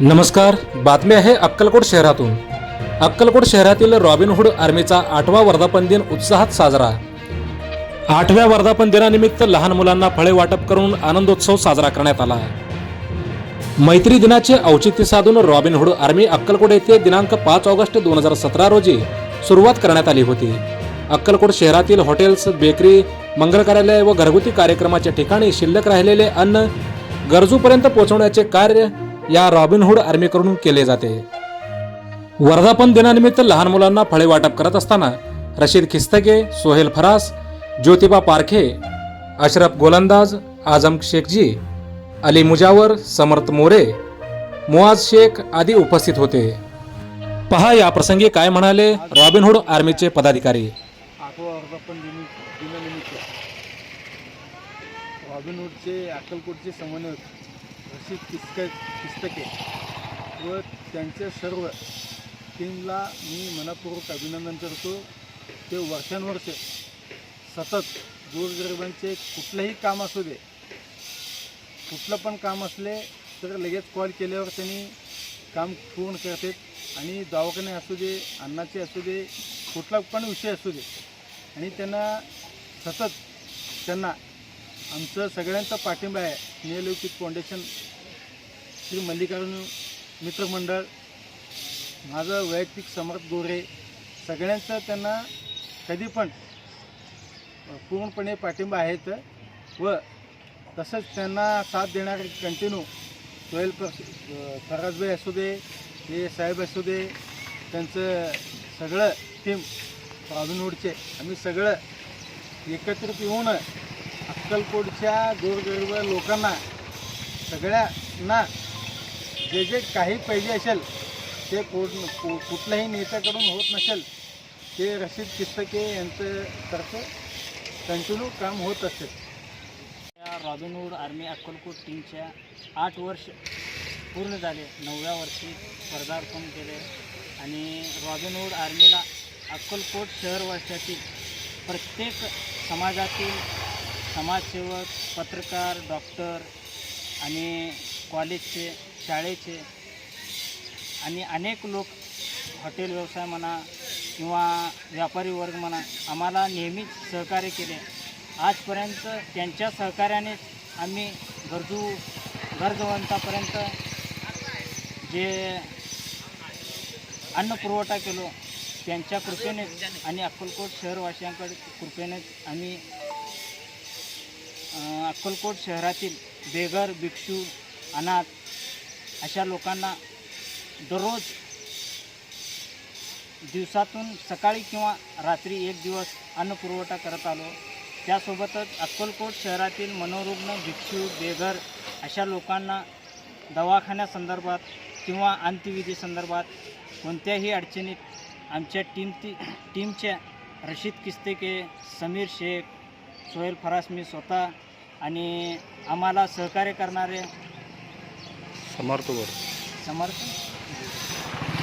नमस्कार बातमी आहे अक्कलकोट शहरातून. अक्कलकोट शहरातील रॉबिनहुड आर्मीचा आठवा वर्धापन दिन उत्साहात साजरा. आठव्या वर्धापन दिनानिमित्त लहान मुलांना फळे वाटप करून आनंदोत्सव साजरा करण्यात आला. मैत्री दिनाचे औचित्य साधून रॉबिनहूड आर्मी अक्कलकोट येथे दिनांक पाच ऑगस्ट दोन हजार सतरा रोजी सुरुवात करण्यात आली होती. अक्कलकोट शहरातील हॉटेल्स बेकरी मंगल कार्यालय व घरगुती कार्यक्रमाच्या ठिकाणी शिल्लक राहिलेले अन्न गरजूपर्यंत पोहोचवण्याचे कार्य या रॉबिनहूड आर्मीकडून केले जाते. वर्धापन दिनानिमित्त लहान मुलांना फळे वाटप करत असताना रशीद खिस्तके सोहेल फरास ज्योतिबा पारखे अशरफ गोलंदाज आझम शेखजी अली मुजावर समर्थ मोरे मुआज शेख आदी उपस्थित होते. पहा या प्रसंगी काय म्हणाले रॉबिनहूड आर्मीचे पदाधिकारी. रॉबिनहूडचे अक्कलकोटचे समन्वयक रशीद पुस्तक पुस्तके व त्यांच्या सर्व टीमला मी मनापूर्वक अभिनंदन करतो. ते वर्षानुवर्ष सतत गोरगरिबांचे कुठलंही काम असू दे कुठलं पण काम असले तर लगेच कॉल केल्यावर त्यांनी काम पूर्ण करतात आणि दवाखाने असू दे अन्नाचे असू दे कुठला पण विषय असू दे. आणि त्यांना सतत त्यांना आमचं सगळ्यांचा पाठिंबा आहे. नियलौकिक फाउंडेशन श्री मल्लिकार्जुन मित्रमंडळ माझं वैयक्तिक समर्थ गोरे सगळ्यांचं त्यांना कधी पण पूर्णपणे पाठिंबा आहेत व तसंच त्यांना साथ देणारे कंटिन्यू सोहेल प फराजभाई असू दे हे साहेब असू दे त्यांचं सगळं टीम रॉबिनहूडचे आम्ही सगळं एकत्रित येऊन अक्कलकोटच्या गोरगरीब लोकांना सगळ्यांना जे जे काही पाहिजे असेल ते कोण कुठल्याही नेत्याकडून होत नसेल ते रशीद किस्तके यांचं कंटिन्यू काम होत असेल. या रॉबिनहूड आर्मी अक्कलकोट टीमच्या आठ वर्ष पूर्ण झाले नवव्या वर्षी पदार्पण केले आणि रॉबिनहूड आर्मीला अक्कलकोट शहरवासियातील प्रत्येक समाजातील समाजसेवक पत्रकार डॉक्टर आणि कॉलेजचे शाळेचे. आणि अनेक लोक हॉटेल व्यवसाय म्हणा किंवा व्यापारी वर्ग म्हणा आम्हाला नेहमीच सहकार्य केले. आजपर्यंत त्यांच्या सहकार्यानेच आम्ही गरजू गरजवंतापर्यंत जे अन्न पुरवठा केलो त्यांच्या कृपेनेच आणि अक्कलकोट शहरवासियांकडे कृपेनेच आम्ही अक्कलकोट शहरातील बेघर भिक्षू अनाथ अशा लोकांना दररोज दिवसातून सकाळी किंवा रात्री एक दिवस अन्नपुरवठा करत आलो. त्यासोबतच अक्कलकोट शहरातील मनोरुग्ण भिक्षू बेघर अशा लोकांना दवाखान्यासंदर्भात किंवा अंत्यविधी संदर्भात कोणत्याही अडचणीत आमच्या टीम ती टीमच्या रशीद किस्तेके समीर शेख सोहेल फरास मी स्वतः आणि आम्हाला सहकार्य करणारे समर्थ समर्थ?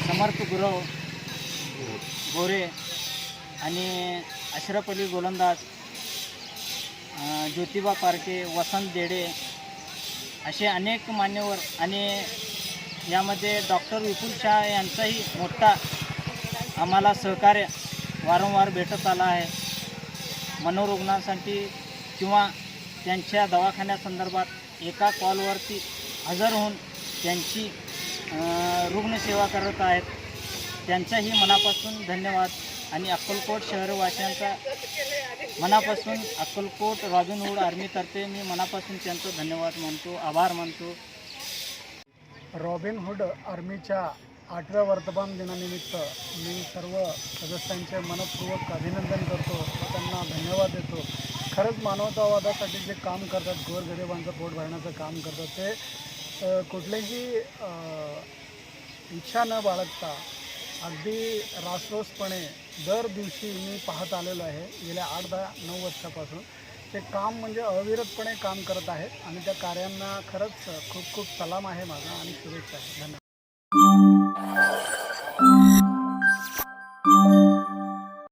समर्थ गुरव गोरे आणि अशरफ अली गोलंदाज ज्योतिबा पारखे वसंत देडे असे अनेक मान्यवर आणि यामध्ये डॉक्टर विपुल शाह यांचाही मोठा आम्हाला सहकार्य वारंवार भेटत आला आहे. मनोरुग्णांसाठी किंवा त्यांच्या दवाखान्यासंदर्भात एका कॉलवरती हजर होऊन त्यांची रुग्णसेवा करत आहेत त्यांचाही मनापासून धन्यवाद. आणि अक्कलकोट शहरवासियांचा मनापासून अक्कलकोट रॉबिनहूड आर्मीतर्फे मी मनापासून त्यांचं धन्यवाद मानतो आभार मानतो. रॉबिनहूड आर्मीच्या आठव्या वर्तमान दिनानिमित्त मी सर्व सदस्यांचे मनपूर्वक अभिनंदन करतो व त्यांना धन्यवाद देतो. खरंच मानवतावादासाठी जे काम करतात गोरगरिबांचं पोट भरण्याचं काम करतात ते कुठलीही इच्छा न बाळगता अगदी रासरोसपणे दर दिवशी मी पाहत आलेलो आहे गेल्या आठ दहा नऊ वर्षापासून. ते काम म्हणजे अविरतपणे काम करत आहेत आणि त्या कार्यांना खरंच खूप खूप सलाम आहे माझा आणि शुभेच्छा आहे. धन्यवाद.